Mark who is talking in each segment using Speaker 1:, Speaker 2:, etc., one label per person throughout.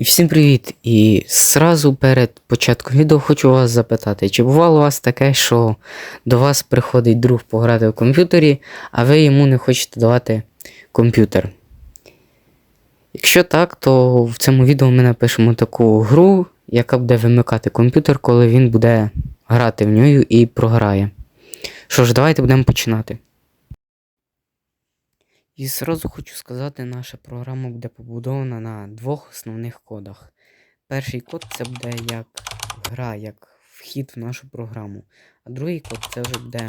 Speaker 1: І всім привіт! І зразу перед початком відео хочу вас запитати, чи бувало у вас таке, що до вас приходить друг пограти в комп'ютері, а ви йому не хочете давати комп'ютер? Якщо так, то в цьому відео ми напишемо таку гру, яка буде вимикати комп'ютер, коли він буде грати в нього і програє. Що ж, давайте будемо починати. І зразу хочу сказати, наша програма буде побудована на двох основних кодах. Перший код це буде як гра, як вхід в нашу програму. А другий код це вже буде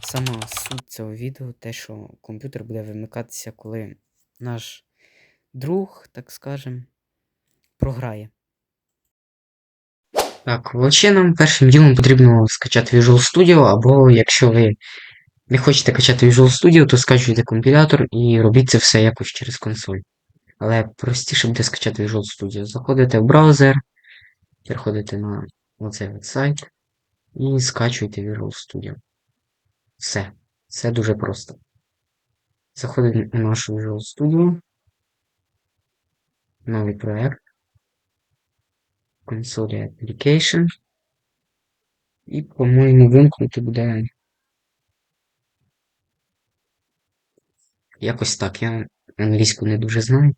Speaker 1: сама суть цього відео, те, що комп'ютер буде вимикатися, коли наш друг, так скажем, програє. Так, вообще нам першим ділом потрібно скачати Visual Studio, або якщо ви не хочете качати Visual Studio, то скачуйте компілятор і робіть це все якось через консоль. Але простіше буде скачати Visual Studio. Заходите в браузер, переходите на оцей сайт і скачуєте Visual Studio. Все. Все дуже просто. Заходите у нашу Visual Studio. Новий проект. Консолі Application. І, по-моєму, вимкнути буде Якось так, я англійську не дуже знаю.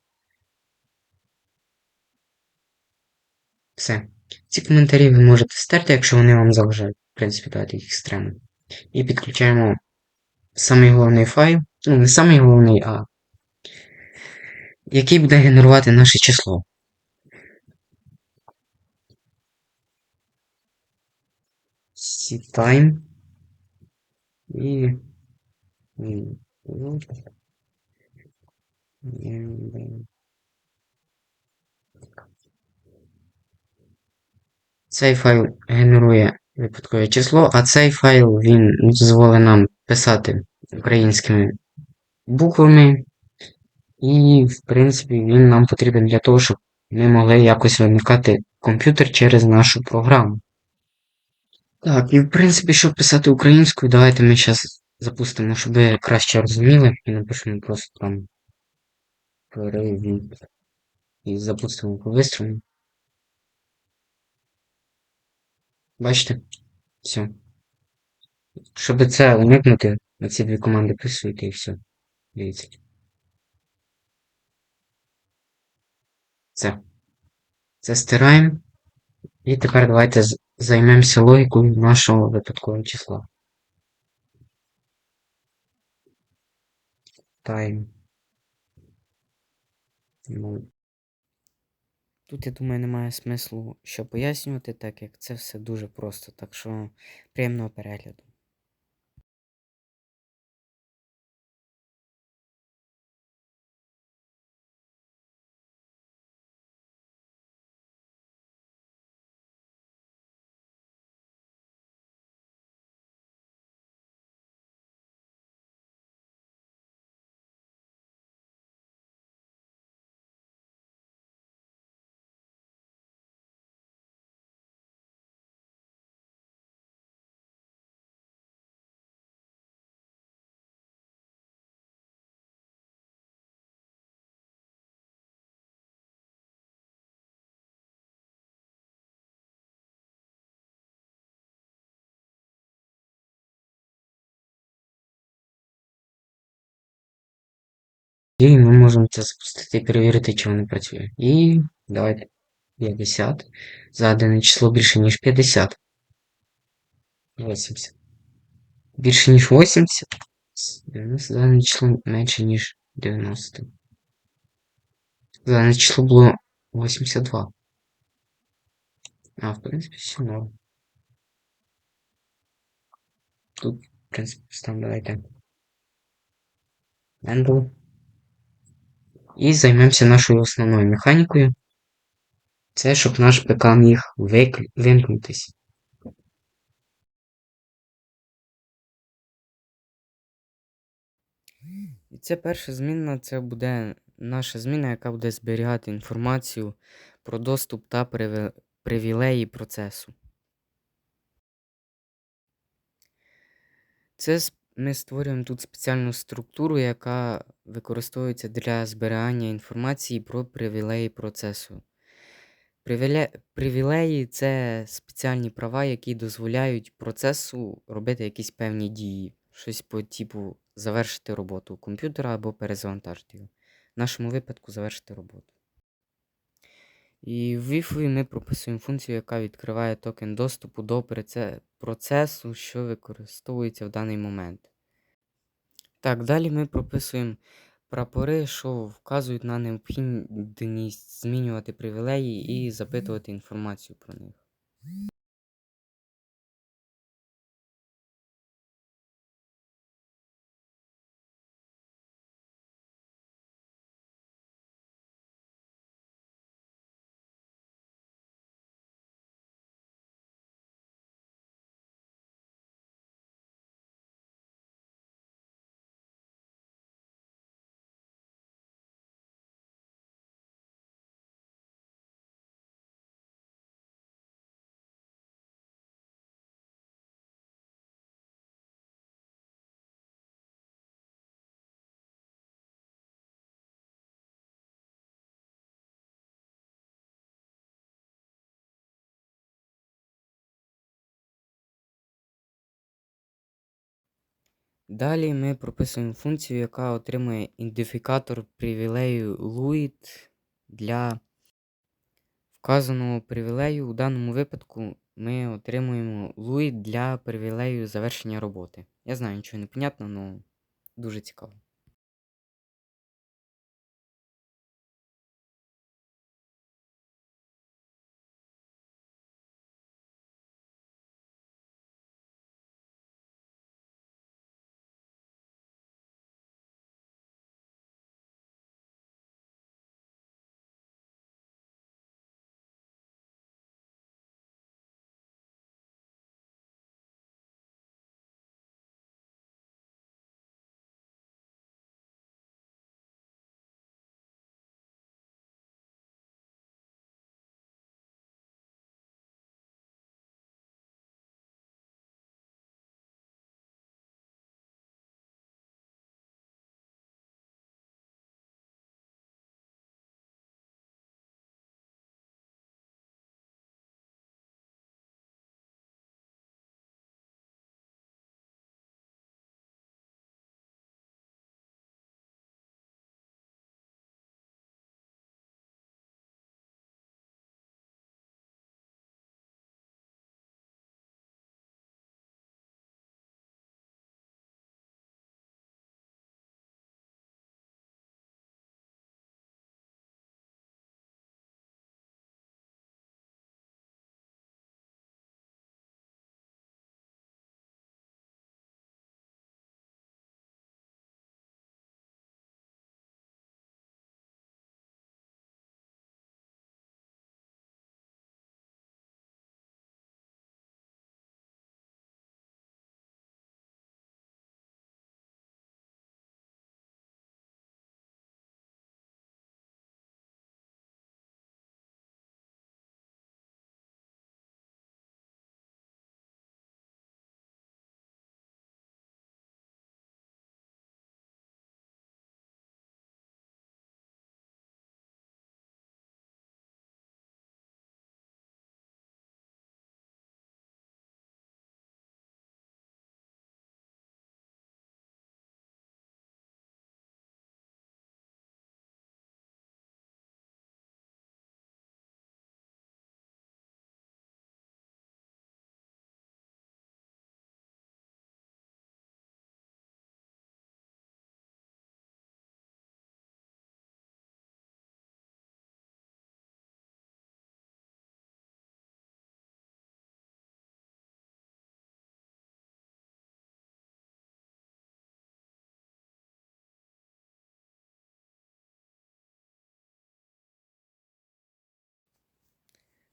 Speaker 1: Все. Ці коментарі ви можете стерти, якщо вони вам заважають. В принципі, давайте їх стремо. І підключаємо самий головний файл. Ну, не самий головний, а який буде генерувати наше число. time і Цей файл генерує випадкове число, а цей файл він дозволить нам писати українськими буквами. І, в принципі, він нам потрібен для того, щоб ми могли якось вимикати комп'ютер через нашу програму. Так, і в принципі, щоб писати українською, давайте ми зараз запустимо, щоб ви краще розуміли, і напишемо просто там перевід. І запустимо по вистрілу. Бачите? Все. Щоб це уникнути, на ці дві команди писуйте і все. Дивіться. Це. Це стираємо. І тепер давайте займемося логікою нашого випадкового числа. Time. Ну. Тут, я думаю, немає смислу що пояснювати, так як це все дуже просто. Так що приємного перегляду. І ми можемо це запустити і перевірити, чи воно працює. І давайте 50. Задане число більше, ніж 50. 80. Більше, ніж 80. 90. Задане число менше, ніж 90. Задане число було 82. А, в принципі, все норм. Тут, в принципі, там давайте. І займемося нашою основною механікою. Це щоб наш ПК міг вимкнутися. І це перша зміна, це буде наша зміна, яка буде зберігати інформацію про доступ та привілеї процесу. Це ми створюємо тут спеціальну структуру, яка використовується для зберігання інформації про привілеї процесу.
Speaker 2: Привіле- Привілеї це спеціальні права, які дозволяють процесу робити якісь певні дії. Щось по типу завершити роботу комп'ютера або перезавантажити його. В нашому випадку завершити роботу. І в VIF ми прописуємо функцію, яка відкриває токен доступу до процесу, що використовується в даний момент. Так, далі ми прописуємо прапори, що вказують на необхідність змінювати привілеї і запитувати інформацію про них. Далі ми прописуємо функцію, яка отримує ідентифікатор привілею LUID для вказаного привілею. У даному випадку ми отримуємо LUID для привілею завершення роботи. Я знаю, нічого не понятно, але дуже цікаво.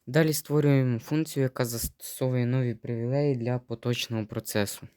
Speaker 2: Далі створюємо функцію, яка застосовує нові привілеї для поточного процесу.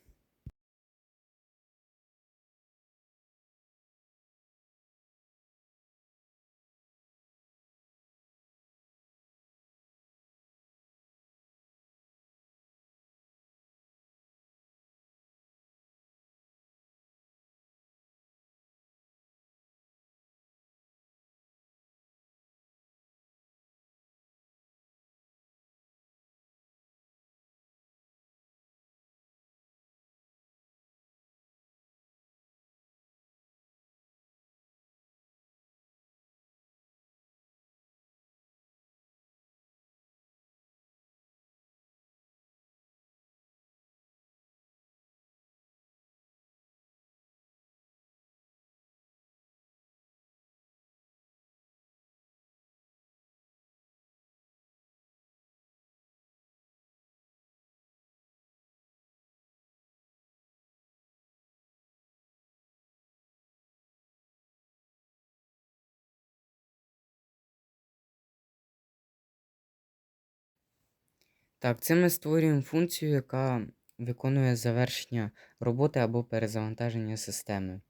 Speaker 2: Так, це ми створюємо функцію, яка виконує завершення роботи або перезавантаження системи.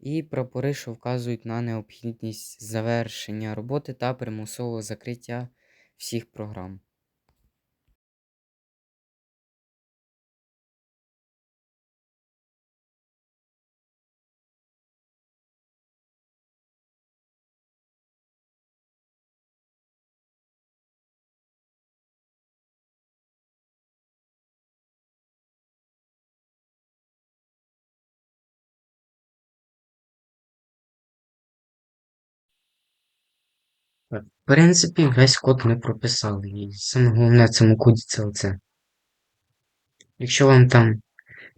Speaker 2: І прапори, що вказують на необхідність завершення роботи та примусового закриття всіх програм.
Speaker 1: В принципі, весь код ми прописали. І саме головне в цьому коді це оце. Якщо вам там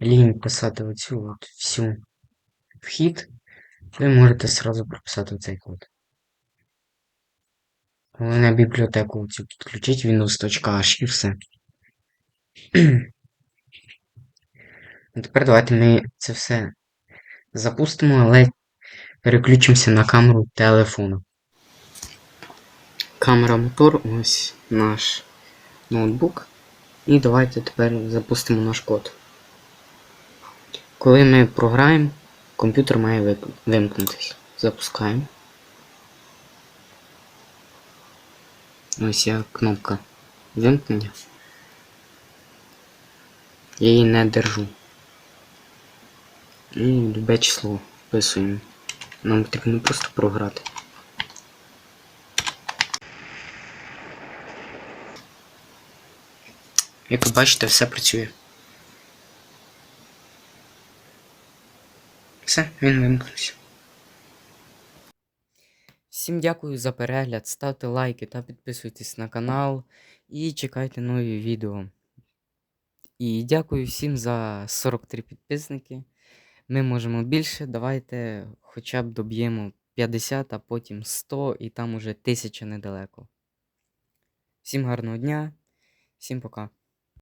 Speaker 1: лінь писати оцю от всю вхід, ви можете сразу прописати цей код. Головне бібліотеку цю підключить Windows.h і все. Ну, Тепер давайте ми це все запустимо, але переключимося на камеру телефону. Камера мотор, ось наш ноутбук. І давайте тепер запустимо наш код. Коли ми програємо, комп'ютер має вимкнутися. Запускаємо. Ось є кнопка вимкнення. Я її не держу. І любе число вписуємо. Нам потрібно просто програти. Як ви бачите, все працює. Все, він вимкнувся.
Speaker 2: Всім дякую за перегляд, ставте лайки та підписуйтесь на канал і чекайте нові відео. І дякую всім за 43 підписники. Ми можемо більше. Давайте хоча б доб'ємо 50, а потім 100 і там уже 1000 недалеко. Всім гарного дня, всім пока.